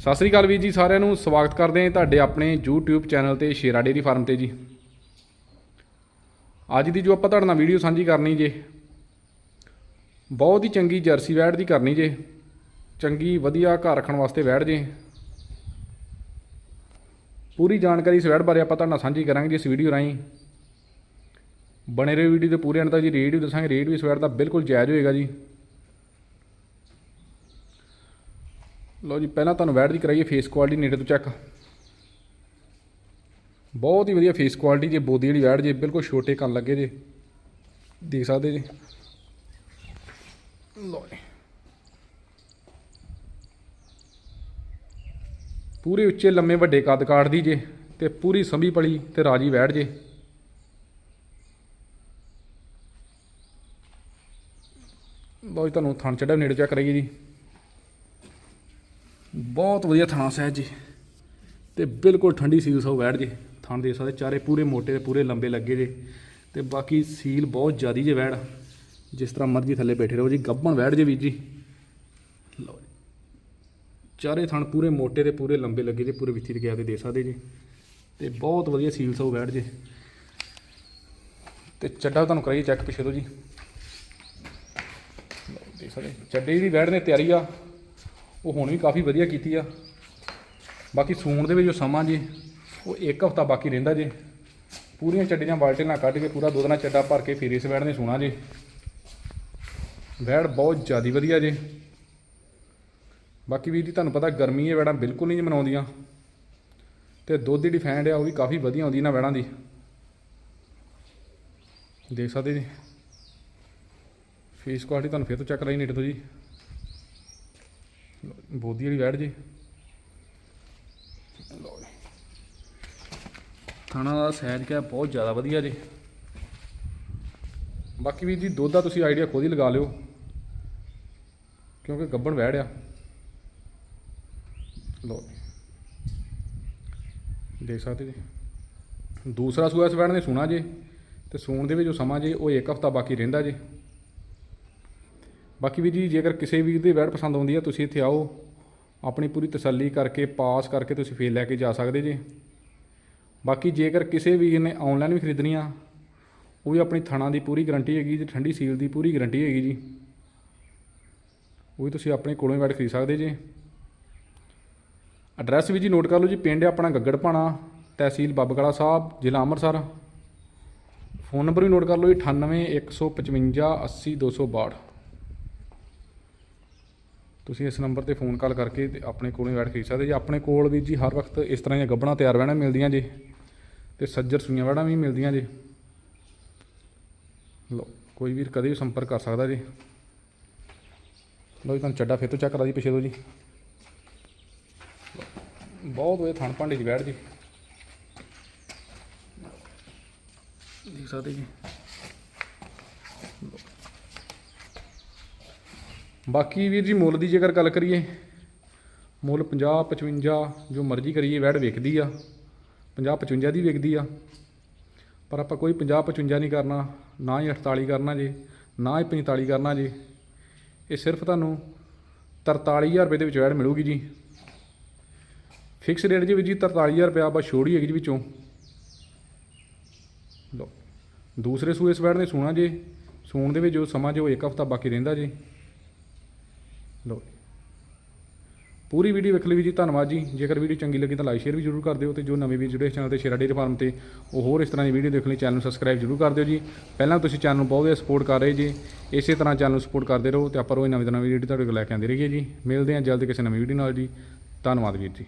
ਸਤਿ ਸ੍ਰੀ ਅਕਾਲ ਵੀਰ ਜੀ, ਸਾਰਿਆਂ ਨੂੰ ਸਵਾਗਤ ਕਰਦੇ ਹਾਂ ਤੁਹਾਡੇ ਆਪਣੇ YouTube ਚੈਨਲ ਤੇ ਸ਼ੇਰਾ ਡੇਰੀ ਫਾਰਮ ਤੇ ਜੀ। ਅੱਜ ਦੀ ਜੋ ਆਪਾਂ ਤੁਹਾਡੇ ਨਾਲ ਵੀਡੀਓ ਸਾਂਝੀ ਕਰਨੀ ਜੇ, ਬਹੁਤ ਹੀ ਚੰਗੀ ਜਰਸੀ ਵੈੜ ਦੀ ਕਰਨੀ ਜੇ, ਚੰਗੀ ਵਧੀਆ ਘਰ ਰੱਖਣ ਵਾਸਤੇ ਵੈੜ ਜੇ। ਪੂਰੀ ਜਾਣਕਾਰੀ ਇਸ ਵੈੜ ਬਾਰੇ ਆਪਾਂ ਤੁਹਾਡੇ ਨਾਲ ਸਾਂਝੀ ਕਰਾਂਗੇ ਇਸ ਵੀਡੀਓ ਰਾਹੀਂ। ਬਣੇ ਰਹੋ ਵੀਡੀਓ ਦੇ ਪੂਰੇ ਅੰਤ ਤੱਕ ਜੀ ਰੇਟ ਵੀ ਦੱਸਾਂਗੇ ਰੇਟ ਵੀ ਇਸ ਵੈੜ ਦਾ ਬਿਲਕੁਲ ਜਾਇਜ਼ ਹੋਏਗਾ ਜੀ। ਲਓ ਜੀ, ਪਹਿਲਾਂ ਤੁਹਾਨੂੰ ਵੈੜ ਦੀ ਕਰਾਈਏ ਫੇਸ ਕੁਆਲਿਟੀ ਨੇੜੇ ਤੋਂ ਚੈੱਕ ਬਹੁਤ ਹੀ ਵਧੀਆ ਫੇਸ ਕੁਆਲਿਟੀ ਜੇ ਬੋਦੀ ਜਿਹੜੀ ਵੈੜ ਜੇ, ਬਿਲਕੁਲ ਛੋਟੇ ਕੰਨ ਲੱਗੇ ਜੇ। ਦੇਖ ਸਕਦੇ ਜੀ। ਲਓ ਜੀ। ਪੂਰੇ ਉੱਚੇ, ਲੰਮੇ, ਵੱਡੇ ਕੱਦ ਕਾਟਦੀ ਜੇ, ਤੇ ਪੂਰੀ ਸੰਭੀ ਪਲੀ ਤੇ ਰਾਜੀ ਵੈੜ ਜੇ। ਲਓ ਜੀ, ਤੁਹਾਨੂੰ ਥਣ ਚੜਾ ਨੇੜੇ ਚੈੱਕ ਕਰਾਈਏ ਜੀ। ਬਹੁਤ ਵਧੀਆ ਥਣਾ ਸਹਿਜ ਜੀ। ਤੇ ਬਿਲਕੁਲ ਠੰਡੀ ਸੀਲ ਸੋ ਬੈਠ ਜੇ। ਥਣ ਦੇ ਸਕਦੇ ਚਾਰੇ ਪੂਰੇ ਮੋਟੇ ਤੇ ਪੂਰੇ ਲੰਬੇ ਲੱਗੇ ਜੇ। ਤੇ ਬਾਕੀ ਸੀਲ ਬਹੁਤ ਜ਼ਿਆਦੀ ਜੇ ਵੈੜ ਜਿਸ ਤਰ੍ਹਾਂ ਮਰਜ਼ੀ ਥੱਲੇ ਬੈਠੇ ਰਹੋ ਜੀ ਗੱਬਣ ਬੈਠ ਜੇ ਵੀਰ ਜੀ। ਲਓ ਚਾਰੇ ਥਣ ਪੂਰੇ ਮੋਟੇ ਤੇ ਪੂਰੇ ਲੰਬੇ ਲੱਗੇ ਜੇ ਪੂਰੇ ਵਿੱਥੀ ਤੇ ਗਿਆ ਤੇ ਦੇ ਸਕਦੇ ਜੀ। ਤੇ ਬਹੁਤ ਵਧੀਆ ਸੀਲ ਸੋ ਬੈਠ ਜੇ। ਤੇ ਚੱਡਾ ਤੁਹਾਨੂੰ ਕਰਾਈਏ ਚੈੱਕ ਪਿੱਛੇ ਤੋਂ ਜੀ। ਲਓ, ਦੇਖ ਸਕਦੇ ਚੱਡੇ ਦੀ ਵੈੜ ਨੇ ਤਿਆਰੀ ਆ। ਉਹ ਹੁਣ ਵੀ ਕਾਫੀ ਵਧੀਆ ਕੀਤੀ ਆ। ਬਾਕੀ ਸੂਣ ਦੇ ਵਿੱਚ ਜੋ ਸਮਾਂ ਜੀ, ਉਹ ਇੱਕ ਹਫਤਾ ਬਾਕੀ ਰਹਿੰਦਾ ਜੇ। ਪੂਰੀਆਂ ਚੱਡੀਆਂ ਬਾਲਟੇ ਨਾਲ ਕੱਢ ਕੇ ਪੂਰਾ ਦੁੱਧ ਨਾਲ ਚੱਡਾ ਭਰ ਕੇ ਫਿਰ ਇਸ ਵੈੜ ਨੇ ਸੂਣਾ ਜੇ। ਵੈੜ ਬਹੁਤ ਜ਼ਿਆਦਾ ਵਧੀਆ ਜੇ। ਬਾਕੀ ਵੀਰ ਜੀ ਤੁਹਾਨੂੰ ਪਤਾ ਗਰਮੀ ਇਹ ਵੈੜਾਂ ਬਿਲਕੁਲ ਨਹੀਂ ਮਨਾਉਂਦੀਆਂ। ਤੇ ਦੁੱਧ ਦੀ ਡਿਫੈਂਡ ਆ, ਉਹ ਵੀ ਕਾਫੀ ਵਧੀਆ ਆਉਂਦੀ ਨਾ ਵੈੜਾਂ ਦੀ। ਦੇਖ ਸਕਦੇ ਜੀ। ਫੇਸ ਕੁਆਲਿਟੀ ਤੁਹਾਨੂੰ ਫਿਰ ਤੋਂ ਚੈੱਕ ਕਰਾਈ ਨੇੜੇ ਤੋਂ ਜੀ। ਬੋਦੀ ਵਾਲੀ ਬੈਠ ਜੇ। ਲਓ ਜੀ ਥਾਣਾ ਦਾ ਸਾਈਜ਼ ਕਿਆ ਬਹੁਤ ਜ਼ਿਆਦਾ ਵਧੀਆ ਜੀ। ਬਾਕੀ ਵੀ ਜੀ ਦੁੱਧ ਦਾ ਤੁਸੀਂ ਆਈਡੀਆ ਖੁਦ ਹੀ ਲਗਾ ਲਿਓ। ਕਿਉਂਕਿ ਗੱਬਣ ਵੈੜ ਆ। ਲਓ ਜੀ। ਦੇਖ ਸਕਦੇ ਜੀ। ਦੂਸਰਾ ਸੂਆ ਇਸ ਵੈੜ ਨੇ ਸੁਣਾ ਜੇ। ਤੇ ਸੂਣ ਦੇ ਵਿੱਚ ਜੋ ਸਮਾਂ ਜੇ, ਉਹ ਇੱਕ ਹਫਤਾ ਬਾਕੀ ਰਹਿੰਦਾ ਜੇ। ਬਾਕੀ ਵੀ ਜੀ, ਜੇਕਰ ਕਿਸੇ ਵੀਰ ਦੀ ਵੈੜ ਪਸੰਦ ਆਉਂਦੀ ਹੈ ਤੁਸੀਂ ਇੱਥੇ ਆਓ। ਆਪਣੀ ਪੂਰੀ ਤਸੱਲੀ ਕਰਕੇ, ਪਾਸ ਕਰਕੇ ਤੁਸੀਂ ਫੇਰ ਲੈ ਕੇ ਜਾ ਸਕਦੇ ਜੀ। ਬਾਕੀ ਜੇਕਰ ਕਿਸੇ ਵੀਰ ਨੇ ਆਨਲਾਈਨ ਵੀ ਖਰੀਦਣੀ ਆ, ਉਹ ਵੀ ਆਪਣੀ ਥਣਾ ਦੀ ਪੂਰੀ ਗਾਰੰਟੀ ਹੈਗੀ ਜੀ, ਠੰਡੀ ਸੀਲ ਦੀ ਪੂਰੀ ਗਾਰੰਟੀ ਹੈਗੀ ਜੀ। ਉਹ ਵੀ ਤੁਸੀਂ ਆਪਣੇ ਕੋਲੋਂ ਹੀ ਵੈੜ ਖਰੀਦ ਸਕਦੇ ਜੀ। ਐਡਰੈਸ ਵੀ ਜੀ ਨੋਟ ਕਰ ਲਓ ਜੀ, ਪਿੰਡ ਆਪਣਾ ਗੱਗੜ ਭਾਣਾ, ਤਹਿਸੀਲ ਬੱਬਗੜਾ ਸਾਹਿਬ, ਜ਼ਿਲ੍ਹਾ ਅੰਮ੍ਰਿਤਸਰ। ਫੋਨ ਨੰਬਰ ਵੀ ਨੋਟ ਕਰ ਲਓ ਜੀ 98155 80262 ਤੁਸੀਂ ਇਸ ਨੰਬਰ ਤੇ ਫੋਨ ਕਾਲ ਕਰਕੇ ਤੇ ਆਪਣੇ ਕੋਲੋਂ ਵੈਟ ਖਰੀਦ ਸਕਦੇ ਜੀ ਆਪਣੇ ਕੋਲ ਵੀ ਜੀ ਹਰ ਵਕਤ ਇਸ ਤਰ੍ਹਾਂ ਦੀਆਂ ਗੱਬਣਾ ਤਿਆਰ ਵੈਣਾ ਮਿਲਦੀਆਂ ਜੀ ਤੇ ਸੱਜਰ ਸੂਈਆਂ ਵੈਣਾ ਵੀ ਮਿਲਦੀਆਂ ਜੀ। ਲਓ, ਕੋਈ ਵੀਰ ਕਦੇ ਵੀ ਸੰਪਰਕ ਕਰ ਸਕਦਾ ਜੀ। ਲਓ ਜੀ, ਤੁਹਾਨੂੰ ਚੱਡਾ ਫਿਰ ਤੋਂ ਚੈੱਕ ਕਰਾ ਦੀ ਪਿੱਛੇ ਤੋਂ ਜੀ। ਬਹੁਤ ਵਧੀਆ ਥਣ ਭਾਂਡੇ ਦੀ ਵੈੜ ਜੀ। ਦੇਖ ਸਕਦੇ ਜੀ। ਬਾਕੀ ਵੀਰ ਜੀ ਮੁੱਲ ਦੀ ਜੇਕਰ ਗੱਲ ਕਰੀਏ, ਮੁੱਲ 50 55 ਜੋ ਮਰਜ਼ੀ ਕਰੀਏ, ਵੈੜ ਵਿਕਦੀ ਆ 50 55 ਦੀ ਵਿਕਦੀ ਆ। ਪਰ ਆਪਾਂ ਕੋਈ 50 55 ਨਹੀਂ ਕਰਨਾ, ਨਾ ਹੀ 48 ਕਰਨਾ ਜੇ, ਨਾ ਹੀ 45 ਕਰਨਾ ਜੇ, ਇਹ ਸਿਰਫ ਤੁਹਾਨੂੰ 43000 ਰੁਪਏ ਦੇ ਵਿੱਚ ਵੈੜ ਮਿਲੂਗੀ ਜੀ। ਫਿਕਸ ਰੇਟ ਜੀ ਵੀ ਜੀ 43000 ਰੁਪਏ ਬਸ ਛੋੜ ਹੀ ਹੈਗੀ ਜੀ ਵਿੱਚੋਂ। ਲਓ, ਦੂਸਰੇ ਸੂਏ ਇਸ ਨੇ ਸੂਣਾ ਜੇ, ਸੂਣ ਦੇ ਵਿੱਚ ਜੋ ਸਮਾਂ ਜੋ ਇੱਕ ਹਫਤਾ ਬਾਕੀ ਰਹਿੰਦਾ ਜੀ। ਲਓ ਪੂਰੀ ਵੀਡੀਓ ਵੇਖ ਲਈ ਵੀ ਜੀ, ਧੰਨਵਾਦ ਜੀ। ਜੇਕਰ ਵੀਡੀਓ ਚੰਗੀ ਲੱਗੀ ਤਾਂ ਲਾਈਕ, ਸ਼ੇਅਰ ਵੀ ਜਰੂਰ ਕਰ ਦਿਓ ਤੇ ਜੋ ਨਵੇਂ ਵੀਰ ਜੁੜੇ ਚੈਨਲ ਤੇ ਸ਼ੇਰਾ ਡੇਰੀ ਫਾਰਮ ਤੇ, ਉਹ ਹੋਰ ਇਸ ਤਰ੍ਹਾਂ ਦੀ ਵੀਡੀਓ ਦੇਖਣ ਲਈ, ਚੈਨਲ ਨੂੰ ਸਬਸਕ੍ਰਾਈਬ ਜਰੂਰ ਕਰ ਦਿਓ ਜੀ। ਪਹਿਲਾਂ ਤੁਸੀਂ ਚੈਨਲ ਨੂੰ ਬਹੁਤ ਜ਼ਿਆਦਾ ਸਪੋਰਟ ਕਰ ਰਹੇ ਜੀ। ਇਸੇ ਤਰ੍ਹਾਂ ਚੈਨਲ ਨੂੰ ਸਪੋਰਟ ਕਰਦੇ ਰਹੋ ਤੇ ਆਪਾਂ ਰੋਜ਼ ਨਵੀਂ ਤੋਂ ਨਵੀਂ ਵੀਡੀਓ ਤੁਹਾਡੇ ਕੋਲ ਲੈ ਕੇ ਆਉਂਦੇ ਰਹੀਏ ਜੀ। ਮਿਲਦੇ ਹਾਂ ਜਲਦੀ ਕਿਸੇ ਨਵੀਂ ਵੀਡੀਓ ਨਾਲ ਜੀ। ਧੰਨਵਾਦ ਵੀਰ ਜੀ।